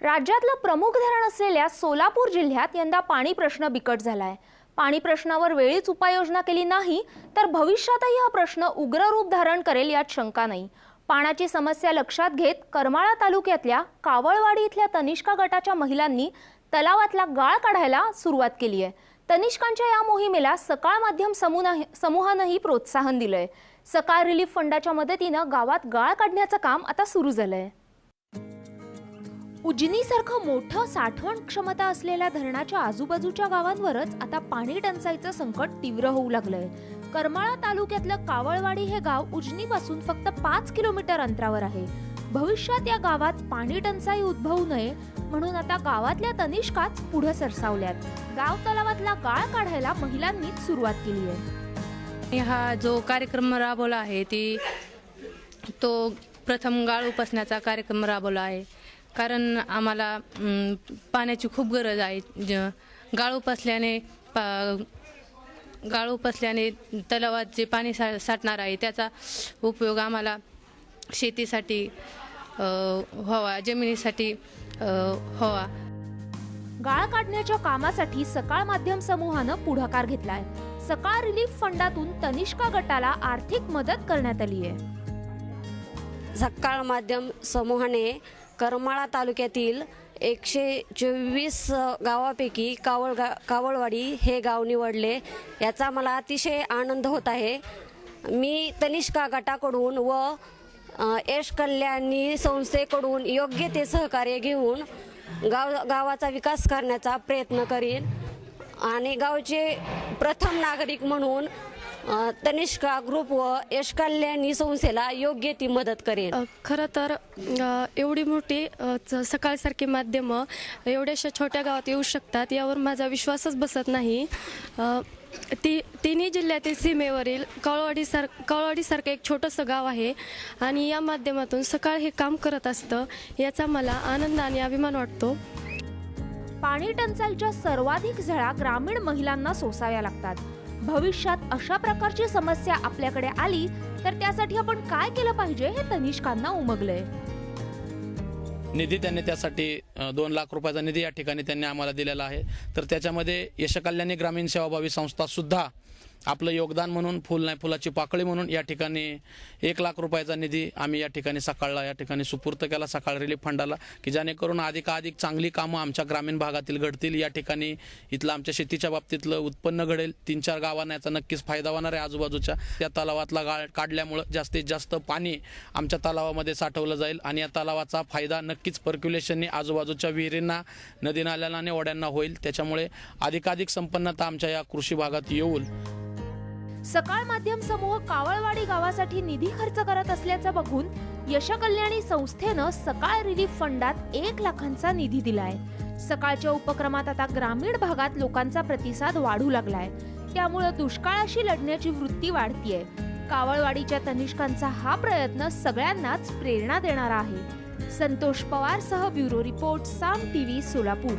राज्यातलं प्रमुख धरण असलेल्या सोलापूर जिल्ह्यात यंदा पाणी प्रश्न बिकट झाला आहे पाणी प्रश्नावर वेळीच उपाययोजना केली नाही तर भविष्यातही हा प्रश्न उग्र रूप धारण करेल यात शंका नाही. पाण्याची समस्या लक्षात घेत करमाळा तालुक्यातल्या कावळवाडी इथल्या तनिष्का गटाच्या महिलांनी तलावातला गाळ काढायला सुरुवात केली आहे. तनिष्कांच्या या मोहिमेला सकाळ माध्यम समूहानंही प्रोत्साहन दिलंय. सकाळ रिलीफ फंडाच्या मदतीनं गावात गाळ काढण्याचं काम आता सुरू झालंय. उजनीसारखं मोठं साठवण क्षमता असलेल्या धरणाच्या आजूबाजूच्या गावांवरच आता पाणी टंचाईचं संकट तीव्र होऊ लागलंय. करमाळा तालुक्यातलं कावळवाडी हे गाव उजनीपासून फक्त पाच किलोमीटर अंतरावर आहे. भविष्यात या गावात पाणी टंचाई उद्भवू नये म्हणून आता गावातल्या तनिष्काच पुढे सरसावल्यात. गाव तलावातला गाळ काढायला महिलांनीच सुरुवात केली आहे. हा जो कार्यक्रम राबवला आहे ती तो प्रथम गाळ उपसण्याचा कार्यक्रम राबवला आहे. कारण आम्हाला पाण्याची खूप गरज आहे. ज गाळ उपसल्याने पा गाळ उपसल्याने तलावात जे पाणी सा साठणार आहे त्याचा उपयोग आम्हाला शेतीसाठी व्हावा जमिनीसाठी व्हावा. गाळ काढण्याच्या कामासाठी सकाळ माध्यम समूहानं पुढाकार घेतलाय. सकाळ रिलीफ फंडातून तनिष्का गटाला आर्थिक मदत करण्यात आली आहे सकाळ माध्यम समूहाने करमाळा तालुक्यातील एकशे चोवीस गावापैकी कावळ गा कावळवाडी हे गाव निवडले. याचा मला अतिशय आनंद होत आहे. मी तनिष्का गटाकडून व यश कल्याणी संस्थेकडून योग्य ते सहकार्य घेऊन गाव गावाचा विकास करण्याचा प्रयत्न करीन. आणि गावचे प्रथम नागरिक म्हणून तनिष्का ग्रुप व यश कल्याणी संस्थेला योग्य ती मदत करेन अ, खरं तर एवढी मोठी सकाळसारखी माध्यमं एवढ्याशा छोट्या गावात येऊ शकतात यावर माझा विश्वासच बसत नाही. ती तिन्ही जिल्ह्यातील सीमेवरील कळवाडी सार कळवाडीसारखं एक छोटंसं गाव आहे आणि या माध्यमातून सकाळ हे काम करत असतं याचा मला आनंद आणि अभिमान वाटतो. पाणी टंचाईच्या सर्वाधिक झळा ग्रामीण महिलांना सोसाव्या लागतात. भविष्यात अशा प्रकारची समस्या आपल्याकडे आली तर त्यासाठी आपण काय केलं पाहिजे हे तनिष्कांना उमगलंय. निधी त्यांनी त्यासाठी दोन लाख रुपयाचा निधी या ठिकाणी त्यांनी आम्हाला दिलेला आहे. तर त्याच्यामध्ये यशकल्याणी ग्रामीण सेवाभावी संस्था सुद्धा आपलं योगदान म्हणून फुल नाही फुलाची पाकळी म्हणून या ठिकाणी एक लाख रुपयाचा निधी आम्ही या ठिकाणी सकाळला या ठिकाणी सुपूर्त केला सकाळ रिलीफ फंडाला की जेणेकरून अधिकाधिक चांगली कामं आमच्या ग्रामीण भागातील घडतील. या ठिकाणी इथलं आमच्या शेतीच्या बाबतीतलं उत्पन्न घडेल. तीन चार गावांना याचा नक्कीच फायदा होणार आहे आजूबाजूच्या. त्या तलावातला गाळ काढल्यामुळं जास्तीत जास्त पाणी आमच्या तलावामध्ये साठवलं जाईल आणि या तलावाचा फायदा नक्कीच पर्क्युलेशनने आजूबाजूच्या विहिरींना नदी नाल्यांना आणि ओढ्यांना होईल. त्याच्यामुळे अधिकाधिक संपन्नता आमच्या या कृषी भागात येऊन सकाळ माध्यम समूह कावळवाडी गावासाठी निधी खर्च करत असल्याचं बघून यशकल्याणी संस्थेनं सकाळ रिलीफ फंडात एक लाखांचा निधी दिलाय. सकाळच्या उपक्रमात आता ग्रामीण भागात लोकांचा प्रतिसाद वाढू लागलाय. त्यामुळं दुष्काळाशी लढण्याची वृत्ती वाढतीये. कावळवाडीच्या तनिष्कांचा हा प्रयत्न सगळ्यांनाच प्रेरणा देणारा आहे. संतोष पवार सह bureau report Saam TV Solapur.